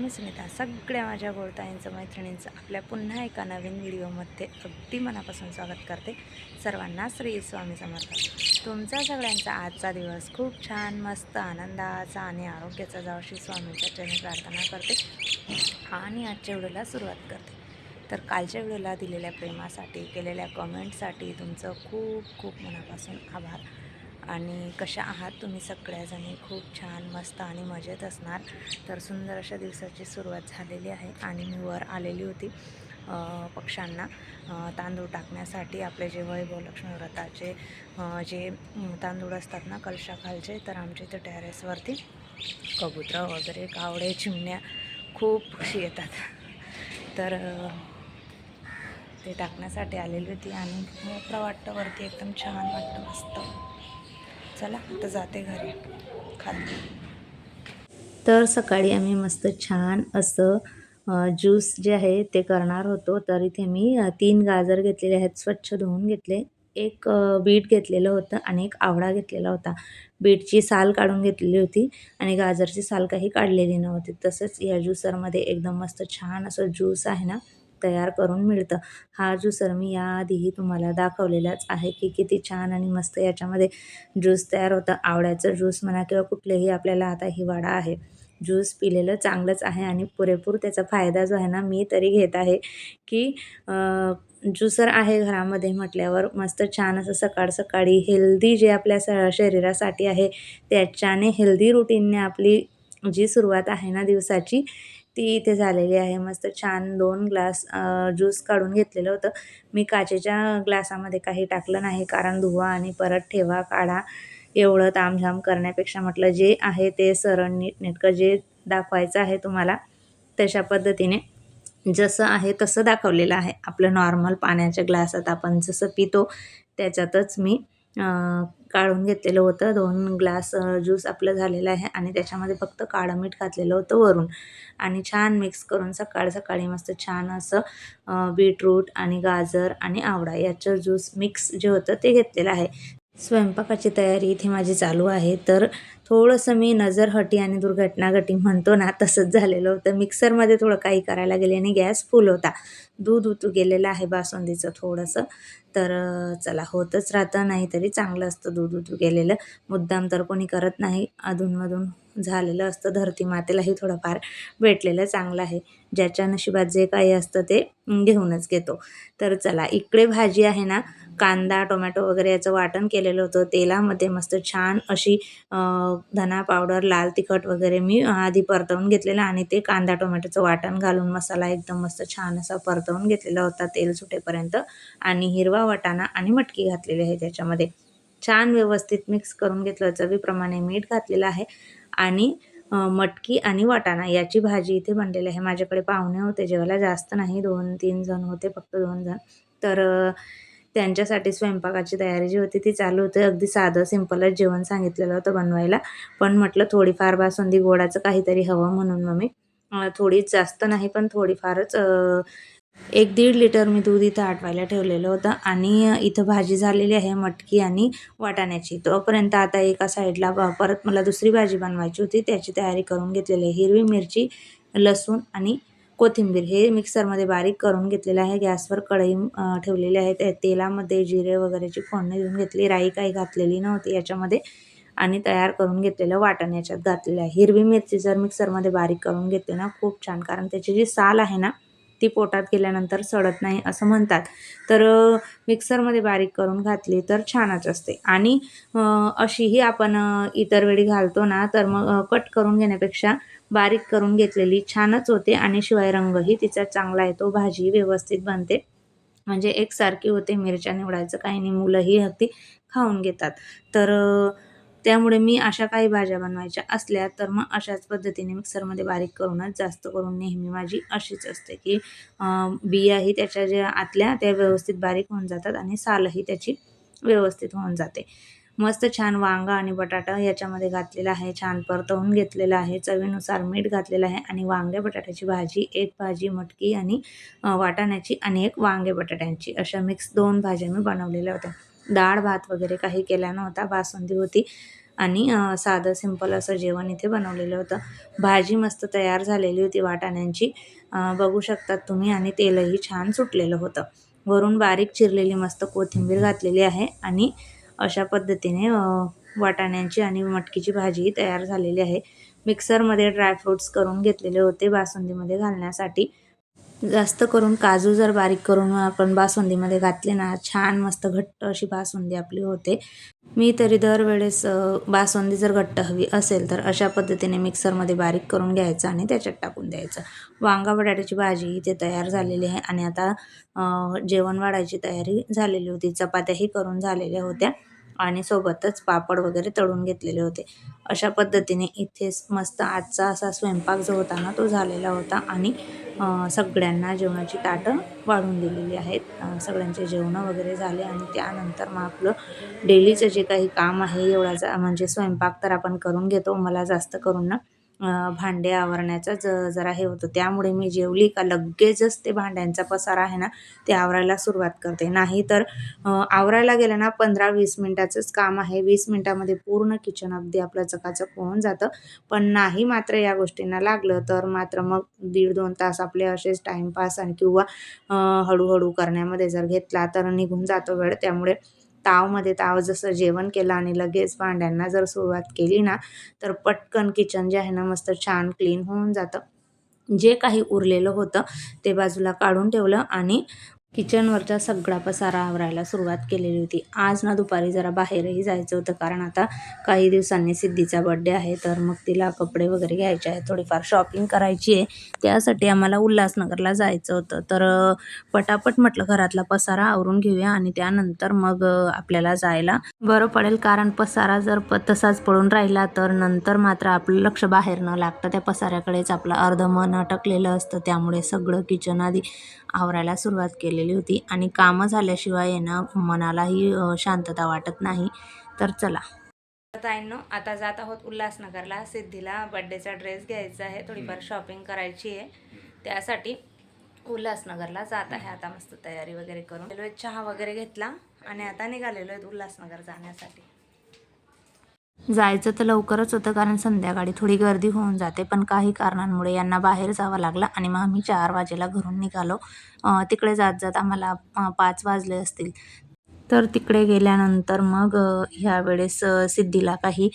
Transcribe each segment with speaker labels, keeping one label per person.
Speaker 1: मी सुनीता सगळ्या माझ्या गोळताईंचं मैत्रिणींचं आपल्या पुन्हा एका नवीन व्हिडिओमध्ये अगदी मनापासून स्वागत करते. सर्वांना श्री स्वामी समर्थ. तुमचा सगळ्यांचा आजचा दिवस खूप छान मस्त आनंदाचा आणि आरोग्याचा जाव श्री स्वामींच्या चरणी प्रार्थना करते आणि आजच्या व्हिडिओला सुरुवात करते. तर कालच्या व्हिडिओला दिलेल्या प्रेमासाठी केलेल्या कमेंटसाठी तुमचं खूप खूप मनापासून आभार. आणि कशा आहात तुम्ही सगळ्याजणी? खूप छान मस्त आणि मजेत असणार. तर सुंदर अशा दिवसाची सुरुवात झालेली आहे आणि मी वर आलेली होती पक्ष्यांना. तांदूळ टाकण्यासाठी आपले जे वैभवलक्ष्मी व्रताचे जे तांदूळ असतात ना कलशाखालचे तर आमच्या इथं टेरेसवरती कबुतरं वगैरे कावडे चिमण्या खूप पक्षी येतात. तर ते टाकण्यासाठी आलेली होती आणि मोकळं वाटतं वरती एकदम छान वाटतं मस्त. चला आता जाते घरी. खाते. तर सकाळी आम्ही मस्त छान असं ज्यूस जे आहे ते करणार होतो. तर इथे मी तीन गाजर घेतलेले आहेत स्वच्छ धुवून घेतले. एक बीट घेतलेलं होतं आणि एक आवळा घेतलेला होता. बीटची साल काढून घेतलेली होती आणि गाजरची साल काही काढलेली नव्हती. तसंच या ज्युसरमध्ये एकदम मस्त छान असं ज्यूस आहे ना तयार करून मिळतं. हा ज्युसर मी याआधीही तुम्हाला दाखवलेलाच आहे की किती छान आणि मस्त याच्यामध्ये ज्यूस तयार होतं. आवळ्याचं ज्यूस म्हणा किंवा कुठलेही आपल्याला आता हिवाळा आहे ज्यूस पिलेलं चांगलंच आहे आणि पुरेपूर त्याचा फायदा जो आहे ना मी तरी घेत आहे की ज्युसर आहे घरामध्ये म्हटल्यावर मस्त छान असं सकाळ सकाळी हेल्दी जे आपल्या स शरीरासाठी आहे त्याच्याने हेल्दी रुटीनने आपली जी सुरुवात आहे ना दिवसाची ती इथे झालेली आहे. मस्त छान दोन ग्लास ज्यूस काढून घेतलेलं होतं. मी काचेच्या ग्लासामध्ये काही टाकलं नाही कारण धुवा आणि परत ठेवा काढा. एवढं तामझाम करण्यापेक्षा म्हटलं जे आहे ते सरळ नीटनेटकं जे दाखवायचं आहे तुम्हाला तशा पद्धतीने जसं आहे तसं दाखवलेलं आहे. आपलं नॉर्मल पाण्याच्या ग्लासात आपण जसं पितो त्याच्यातच मी काढून घेतलेलं होतं. दोन ग्लास ज्यूस आपलं झालेलं आहे आणि त्याच्यामध्ये फक्त काळं मीठ घातलेलं होतं वरून. आणि छान मिक्स करून सकाळ सकाळी मस्त छान असं बीटरूट आणि गाजर आणि आवळा याचं ज्यूस मिक्स जे होतं ते घेतलेलं आहे. स्वयंपाकाची तयारी इथे माझी चालू आहे. तर थोडंसं मी नजरहटी आणि दुर्घटना घटी म्हणतो ना तसंच झालेलं होतं. मिक्सरमध्ये थोडं काही करायला गेले आणि गॅस फुल होता. दूध उतू गेलेलं आहे बासुंदीचं थोडंसं. तर चला होतच राहतं नाहीतरी चांगलं असतं दूध उतू गेलेलं. मुद्दाम तर कोणी करत नाही. अधूनमधून झालेलं असतं. धरती मातेलाही थोडंफार भेटलेलं चांगलं आहे. ज्याच्या नशिबात जे काही असतं ते घेऊनच घेतो. तर चला इकडे भाजी आहे ना कांदा टोमॅटो वगैरे याचं वाटण केलेलं होतं. तेलामध्ये मस्त छान अशी धना पावडर लाल तिखट वगैरे मी आधी परतवून घेतलेलं आणि ते कांदा टोमॅटोचं वाटण घालून मसाला एकदम मस्त छान असा परतवून घेतलेला होता तेल सुटेपर्यंत. आणि हिरवा वाटाणा आणि मटकी घातलेली आहे त्याच्यामध्ये. छान व्यवस्थित मिक्स करून घेतलं. चवीप्रमाणे मीठ घातलेलं आहे. आणि मटकी आणि वाटाणा याची भाजी इथे बनलेली आहे. माझ्याकडे पाहुणे होते जेवायला जास्त नाही दोन तीन जण होते फक्त दोन जण. तर त्यांच्यासाठी स्वयंपाकाची तयारी जी होती ती चालू होती. अगदी साधं सिंपलच जेवण सांगितलेलं होतं बनवायला. पण म्हटलं थोडीफार बासुंदी गोडाचं काहीतरी हवं म्हणून मग मी थोडीच जास्त नाही पण थोडीफारच एक दीड लिटर मी दूध इथं आटवायला ठेवलेलं होतं आणि इथं भाजी झालेली आहे मटकी आणि वाटाण्याची. तोपर्यंत आता एका साईडला ब- परत मला दुसरी भाजी बनवायची होती. त्याची तयारी करून घेतलेली आहे. हिरवी मिरची लसूण आणि कोथिंबीर. हे मिक्सरमध्ये बारीक करून घेतलेलं आहे. गॅसवर कढई ठेवलेली आहे. त्या तेलामध्ये जिरे वगैरेची फोडणी देऊन घेतली. राई काही घातलेली नव्हती याच्यामध्ये. आणि तयार करून घेतलेलं वाटण याच्यात घातलेलं आहे. हिरवी मिरची जर मिक्सरमध्ये बारीक करून घेतली ना खूप छान. कारण त्याची जी साल आहे ना ती पोटात गेल्यानंतर सडत नाही असं म्हणतात. तर मिक्सरमध्ये बारीक करून घातली तर छानच असते. आणि अशीही आपण इतर वेळी घालतो ना तर मग कट करून घेण्यापेक्षा बारीक करून घेतलेली छानच होते आणि शिवाय रंगही तिचा चांगला येतो भाजी व्यवस्थित बनते. म्हणजे एकसारखी होते मिरच्या निवडायचं काही नाही मुलंही अगदी खाऊन घेतात. तर त्यामुळे मी अशा काही भाज्या बनवायच्या असल्या तर मग अशाच पद्धतीने मिक्सरमध्ये बारीक करूनच जास्त करून नेहमी माझी अशीच असते की बियाही त्याच्या ज्या आतल्या त्या व्यवस्थित बारीक होऊन जातात आणि सालही त्याची व्यवस्थित होऊन जाते. मस्त छान वांगा आणि बटाटा याच्यामध्ये घातलेला आहे छान परतवून घेतलेला आहे चवीनुसार मीठ घातलेलं आहे आणि वांगे बटाट्याची भाजी एक भाजी मटकी आणि वाटाण्याची आणि एक वांगे बटाट्यांची अशा मिक्स दोन भाज्या मी बनवलेल्या होत्या. डाळ भात वगैरे काही केला नव्हता बासुंदी होती आणि साधं सिंपल असं जेवण इथे बनवलेलं होतं. भाजी मस्त तयार झालेली होती वाटाण्यांची. बघू शकतात तुम्ही आणि तेलही छान सुटलेलं होतं. वरून बारीक चिरलेली मस्त कोथिंबीर घातलेली आहे आणि अशा पद्धतीने वाटाण्यांची आणि मटकीची भाजीही तयार झालेली आहे. मिक्सरमध्ये ड्रायफ्रूट्स करून घेतलेले होते बासुंदीमध्ये घालण्यासाठी. जास्त करून काजू जर बारीक करून आपण बासुंदीमध्ये घातले ना छान मस्त घट्ट अशी बासुंदी आपली होते. मी तरी दरवेळेस बासुंदी जर घट्ट हवी असेल तर अशा पद्धतीने मिक्सरमध्ये बारीक करून घ्यायचं आणि त्याच्यात टाकून द्यायचं. वांगा बटाट्याची भाजी इथे तयार झालेली आहे आणि आता जेवण वाढायची तयारी झालेली होती चपात्याही करून झालेल्या होत्या. आणि सोबतच पापड वगैरे तळून घेतलेले होते. अशा पद्धतीने इथेच मस्त आजचा असा स्वयंपाक जो होता ना तो झालेला होता आणि सगळ्यांना जेवणाची ताटं वाढून दिलेली आहेत. सगळ्यांचे जेवणं वगैरे झाले आणि त्यानंतर मग आपलं डेलीचं जे काही काम आहे एवढाचा म्हणजे स्वयंपाक तर आपण करून घेतो मला जास्त करून ना. भांडे आवरण्याचा ज जरा हे होतं. त्यामुळे मी जेवली का लगेचच ते भांड्यांचा पसारा आहे ना ते आवरायला सुरुवात करते. नाही तर आवरायला गेलं ना पंधरा वीस मिनटाचंच काम आहे. वीस मिनटामध्ये पूर्ण किचन अगदी आपलं चकाचक होऊन जातं. पण नाही मात्र या गोष्टींना लागलं तर मात्र मग दीड दोन तास आपले असेच टाईमपास आणि किंवा हळूहळू करण्यामध्ये जर घेतला तर निघून जातो वेळ. त्यामुळे तावमध्ये ताव जसं जेवण केलं आणि लगेच भांड्यांना जर सुरुवात केली ना तर पटकन किचन जे आहे ना मस्त छान क्लीन होऊन जातं. जे काही उरलेलं होतं ते बाजूला काढून ठेवलं आणि किचनवरचा सगळा पसारा आवरायला सुरुवात केलेली होती. आज ना दुपारी जरा बाहेरही जायचं होतं कारण आता काही दिवसांनी सिद्धीचा बड्डे आहे तर मग तिला कपडे वगैरे घ्यायचे आहेत. थोडीफार शॉपिंग करायची आहे. त्यासाठी आम्हाला उल्हासनगरला जायचं होतं. तर पटापट म्हटलं घरातला पसारा आवरून घेऊया आणि त्यानंतर मग आपल्याला जायला बरं पडेल. कारण पसारा जर प तसाच पडून राहिला तर नंतर मात्र आपलं लक्ष बाहेर न लागतं त्या पसाऱ्याकडेच आपलं अर्ध मन अटकलेलं असतं. त्यामुळे सगळं किचन आधी आवरायला सुरुवात केली. केलेली होती. आणि कामं झाल्याशिवाय ना मनालाही शांतता वाटत नाही. तर चला. ताईंनो आता जात आहोत उल्हासनगरला. सिद्धीला बड्डेचा ड्रेस घ्यायचा आहे. थोडीफार शॉपिंग करायची आहे. त्यासाठी उल्हासनगरला जात आहे आता मस्त तयारी वगैरे करून. चहा वगैरे घेतला आणि आता निघालेलो आहेत उल्हासनगर जाण्यासाठी. जायचं तर लवकरच होतं कारण संध्याकाळी थोडी गर्दी होऊन जाते. पण काही कारणांमुळे यांना बाहेर जावं लागलं आणि मग आम्ही चार वाजेला घरून निघालो. तिकडे जात जात आम्हाला पाच वाजले असतील. तर तिकडे गेल्यानंतर मग ह्यावेळेस सिद्धीला काही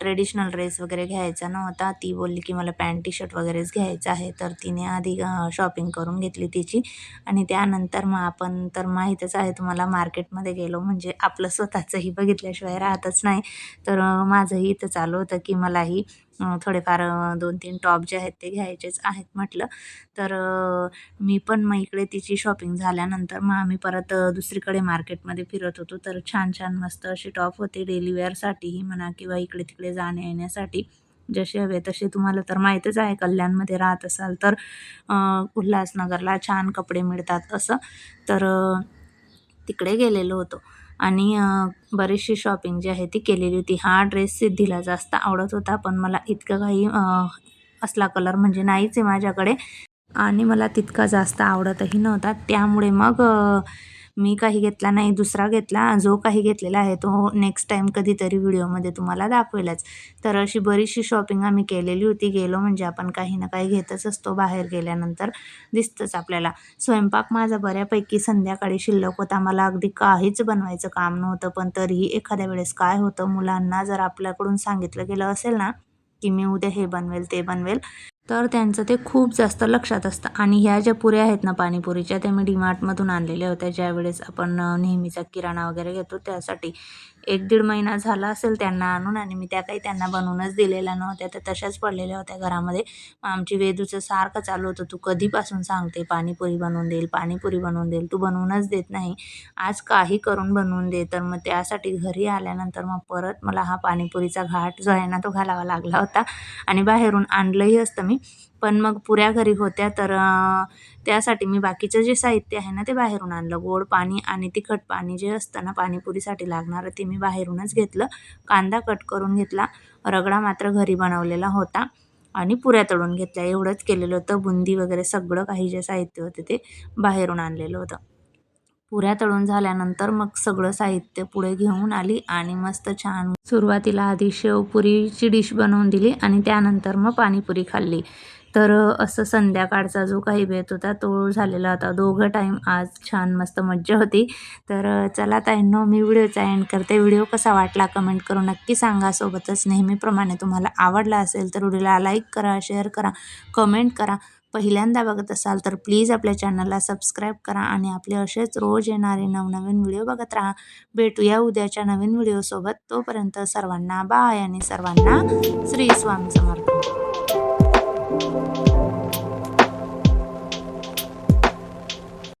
Speaker 1: ट्रेडिशनल ड्रेस वगैरे घ्यायचा नव्हता. ती बोलली की मला पॅन्ट टी शर्ट वगैरेच घ्यायचं आहे. तर तिने आधी शॉपिंग करून घेतली तिची. आणि त्यानंतर मग आपण तर माहीतच आहे तुम्हाला मार्केटमध्ये गेलो म्हणजे आपलं स्वतःचंही बघितल्याशिवाय राहतच नाही. तर माझंही इथं चालू होतं की मलाही थोडेफार दोन तीन टॉप जे आहेत ते घ्यायचेच आहेत म्हटलं. तर मी पण मग इकडे तिची शॉपिंग झाल्यानंतर मग आम्ही परत दुसरीकडे मार्केटमध्ये फिरत होतो. तर छान छान मस्त असे टॉप होते डेली वेअरसाठीही म्हणा किंवा इकडे तिकडे जाण्या येण्यासाठी जसे हवे तसे तुम्हाला तर माहीतच आहे कल्याणमध्ये राहत असाल तर उल्हासनगरला छान कपडे मिळतात असं. तर तिकडे गेलेलो होतो. आणि बरीचशी शॉपिंग जी आहे ती केलेली होती. हा ड्रेस सिद्धीला जास्त आवडत होता पण मला इतकं काही असला कलर म्हणजे नाहीच आहे माझ्याकडे. आणि मला तितका जास्त आवडतही नव्हता. त्यामुळे मग मी काही घेतला नाही दुसरा घेतला जो काही घेतलेला आहे तो नेक्स्ट टाईम कधीतरी व्हिडिओमध्ये तुम्हाला दाखवेलच. तर अशी बरीचशी शॉपिंग आम्ही केलेली होती. गेलो म्हणजे आपण काही ना काही घेतच असतो बाहेर गेल्यानंतर. दिसतंच आपल्याला. स्वयंपाक माझा बऱ्यापैकी संध्याकाळी शिल्लक होता. मला अगदी काहीच बनवायचं काम नव्हतं. पण तरीही एखाद्या वेळेस काय होतं मुलांना जर आपल्याकडून सांगितलं गेलं असेल ना की मी उद्या हे बनवेल ते बनवेल तर त्यांचं ते खूप जास्त लक्षात असतं. आणि ह्या ज्या पुऱ्या आहेत ना पाणीपुरीच्या त्या मी डीमार्टमधून आणलेल्या होत्या. ज्यावेळेस आपण नेहमीचा किराणा वगैरे घेतो त्यासाठी एक दीड महिना झाला असेल त्यांना आणून आणि मी त्या काही त्यांना बनवूनच दिलेल्या नव्हत्या तर तशाच पडलेल्या होत्या घरामध्ये. मग आमची वेदूचं सारखं चालू होतं तू कधीपासून सांगते पाणीपुरी बनवून देईल पाणीपुरी बनवून देईल तू बनवूनच देत नाही. आज काही करून बनवून दे. तर मग त्यासाठी घरी आल्यानंतर मग परत मला हा पाणीपुरीचा घाट जो आहे ना तो घालावा लागला होता. आणि बाहेरून आणलंही असतं मी. पण मग पुऱ्या घरी होत्या तर त्यासाठी मी बाकीचं जे साहित्य आहे ना ते बाहेरून आणलं. गोड पाणी आणि तिखट पाणी जे असतं ना पाणीपुरीसाठी लागणारं ते मी बाहेरूनच घेतलं. कांदा कट करून घेतला. रगडा मात्र घरी बनवलेला होता आणि पुऱ्या तळून घेतल्या. एवढंच केलेलं होतं. बुंदी वगैरे सगळं काही जे साहित्य होते ते बाहेरून आणलेलं होतं. पुऱ्या तळून झाल्यानंतर मग सगळं साहित्य पुढे घेऊन आली आणि मस्त छान सुरुवातीला आधी शेवपुरीची डिश बनवून दिली आणि त्यानंतर मग पाणीपुरी खाल्ली. तर असं संध्याकाळचा जो काही बेत होता तो झालेला होता. दोघं टाईम आज छान मस्त मज्जा होती. तर चला ताईंनो मी व्हिडिओचा एंड करते. व्हिडिओ कसा वाटला कमेंट करून नक्की सांगा. सोबतच नेहमीप्रमाणे तुम्हाला आवडला असेल तर व्हिडिओला लाईक करा शेअर करा कमेंट करा. पहिल्यांदा बघत असाल तर प्लीज आपल्या चॅनलला सबस्क्राईब करा आणि आपले असेच रोज येणारे नवनवीन व्हिडिओ बघत राहा. भेटूया उद्याच्या नवीन व्हिडिओसोबत. तोपर्यंत सर्वांना बाय आणि सर्वांना श्री स्वामी समर्थ.